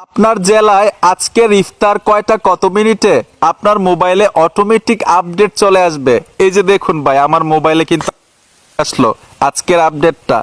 আপনার জেলায় আজকের ইফতার কয়টা, কত মিনিটে? আপনার মোবাইলে অটোমেটিক আপডেট চলে আসবে। এই যে দেখুন ভাই, আমার মোবাইলে কিন্তু আসলো আজকের আপডেটটা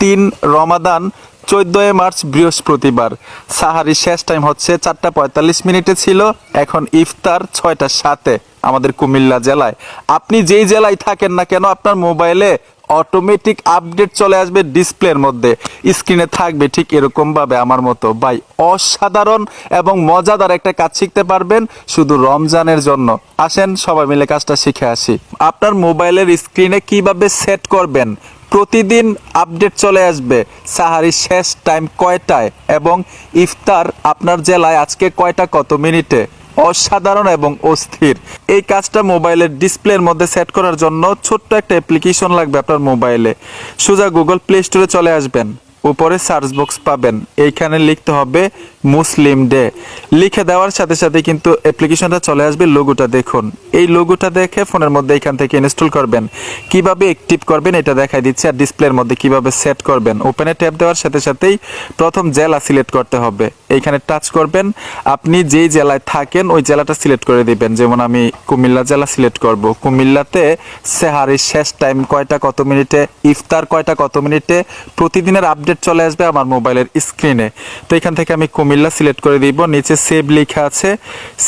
তিন রমাদান, চোদ্দই মার্চ, বৃহস্পতিবার। সাহারি শেষ টাইম হচ্ছে চারটা পঁয়তাল্লিশ মিনিটে ছিল, এখন ইফতার ছয়টা সাতে আমাদের কুমিল্লা জেলায়। আপনি যেই জেলায় থাকেন না কেন, আপনার মোবাইলে অটোমেটিক আপডেট চলে আসবে ডিসপ্লের মধ্যে। স্ক্রিনে থাকবে ঠিক এরকম ভাবে আমার মতো। ভাই, অসাধারণ এবং মজাদার একটা কাজ শিখতে পারবেন শুধু রমজানের জন্য। আসেন, সবাই মিলে কাজটা শিখে আসি। আপনার মোবাইলের স্ক্রিনে কীভাবে সেট করবেন? প্রতিদিন আপডেট চলে আসবে সাহারি শেষ টাইম কয়টায় এবং ইফতার আপনার জেলায় আজকে কয়টা কত মিনিটে? অসাধারণ এবং অস্থির। এই কাজটা মোবাইলের ডিসপ্লের মধ্যে সেট করার জন্য ছোট্ট একটা অ্যাপ্লিকেশন লাগবে আপনার মোবাইলে। সোজা গুগল প্লে স্টোরে চলে আসবেন। উপরে সার্চ বক্স পাবেন। এইখানে লিখতে হবে মুসলিম ডে। লিখে দেওয়ার সাথে সাথে কিন্তু অ্যাপ্লিকেশনটা চলে আসবে লোগোটা দেখুন। এই লোগোটা দেখে ফোনের মধ্যে এখান থেকে ইনস্টল করবেন। কীভাবে অ্যাক্টিভ করবেন এটা দেখাই দিচ্ছে আর ডিসপ্লের মধ্যে কীভাবে সেট করবেন। ওপেনে ট্যাপ দেওয়ার সাথে সাথেই প্রথম জেলা সিলেক্ট করতে হবে। এইখানে টাচ করবেন। আপনি যেই জেলায় থাকেন ওই জেলাটা সিলেক্ট করে দিবেন। যেমন আমি কুমিল্লা জেলা সিলেক্ট করব। কুমিল্লাতে সেহারির শেষ টাইম কয়টা কত মিনিটে, ইফতার কয়টা কত মিনিটে, প্রতিদিনের আপডেট চলে আসবে আমার মোবাইলের স্ক্রিনে। তো এখান থেকে আমি কুমিল্লা সিলেক্ট করে দিব, নিচে সেভ লেখা আছে।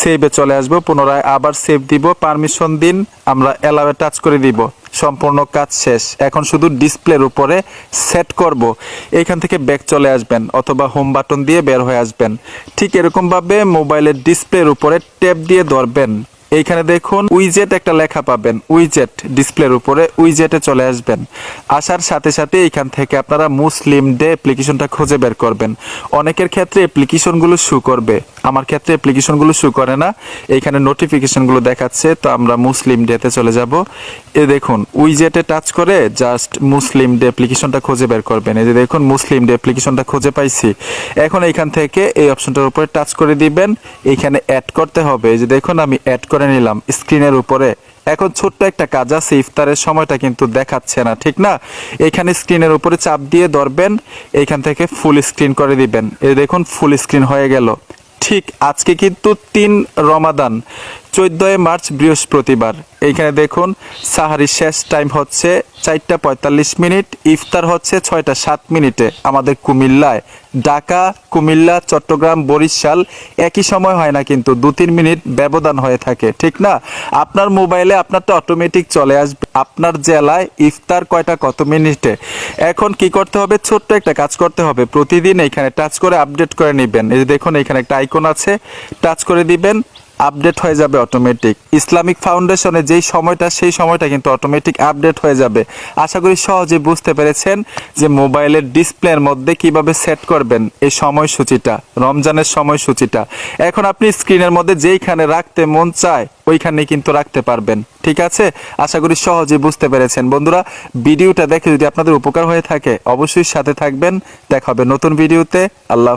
সেভে চলে আসব, পুনরায় আবার সেভ দিব। পারমিশন দিন, আমরা অ্যালাওয়ে টাচ করে দিব। সম্পূর্ণ কাজ শেষ। এখন শুধু ডিসপ্লের উপরে সেট করব। এইখান থেকে ব্যাক চলে আসবেন, অথবা হোম বাটন দিয়ে বের হয়ে আসবেন। ঠিক এরকমভাবে মোবাইলের ডিসপ্লের উপরে ট্যাপ দিয়ে ধরবেন। এইখানে দেখুন উইজেট একটা লেখা পাবেন উইজেট ডিসপ্লের উপরে উইজেটে চলে আসবেন। আসার সাথে সাথে এইখান থেকে আপনারা মুসলিম ডে অ্যাপ্লিকেশনটা খুঁজে বের করবেন। অনেকের ক্ষেত্রে অ্যাপ্লিকেশনগুলো শু করবে। আমার ক্ষেত্রে অ্যাপ্লিকেশনগুলো শু করে না। এইখানে নোটিফিকেশনগুলো দেখাচ্ছে, তো আমরা মুসলিম ডেতে চলে যাব। এ দেখুন উইজেটে টাচ করে জাস্ট মুসলিম ডে অ্যাপ্লিকেশনটা খুঁজে বের করবেন। এই যে দেখুন মুসলিম ডে অ্যাপ্লিকেশনটা খুঁজে পাইছি। এখন এইখান থেকে এই অপশনটার উপরে টাচ করে দিবেন। এইখানে অ্যাড করতে হবে। এই যে দেখুন, আমি অ্যাড নিলাম। স্ক্রিনের উপরে এখন ছোট্ট একটা কাজ আছে, ইফতারের সময়টা কিন্তু দেখাচ্ছে না, ঠিক না? এখানে স্ক্রিনের উপরে চাপ দিয়ে ধরবেন, এখান থেকে ফুল স্ক্রিন করে দিবেন। এই দেখুন ফুল স্ক্রিন হয়ে গেল। ঠিক আজকে কিন্তু তিন রমাদান। চোদ্দই মার্চ বৃহস্পতিবার। এইখানে দেখুন, সাহারি শেষ টাইম হচ্ছে চারটা পঁয়তাল্লিশ মিনিট, ইফতার হচ্ছে ছয়টা সাত মিনিটে আমাদের কুমিল্লায়। ঢাকা, কুমিল্লা, চট্টগ্রাম, বরিশাল একই সময় হয় না কিন্তু দু তিন মিনিট ব্যবধান হয়ে থাকে, ঠিক না? আপনার মোবাইলে আপনারটা অটোমেটিক চলে আসবে। আপনার জেলায় ইফতার কয়টা, কত মিনিটে? এখন কি করতে হবে? ছোট্ট একটা কাজ করতে হবে। প্রতিদিন এখানে টাচ করে আপডেট করে নেবেন। এই দেখুন এখানে একটা আইকন আছে টাচ করে দিবেন। আপডেট হয়ে যাবে অটোমেটিক ইসলামিক ফাউন্ডেশনে যেই সময়টা, সেই সময়টা কিন্তু অটোমেটিক আপডেট হয়ে যাবে। আশা করি সহজে বুঝতে পেরেছেন যে মোবাইলের ডিসপ্লের মধ্যে কীভাবে সেট করবেন এই সময়সূচিটা, রমজানের সময়সূচিটা। এখন আপনি স্ক্রিনের মধ্যে যেইখানে রাখতে মন চায় ওইখানে কিন্তু রাখতে পারবেন। ঠিক আছে? আশা করি সহজে বুঝতে পেরেছেন। বন্ধুরা, ভিডিওটা দেখে যদি আপনাদের উপকার হয়ে থাকে, অবশ্যই সাথে থাকবেন। দেখা হবে নতুন ভিডিওতে। আল্লাহ।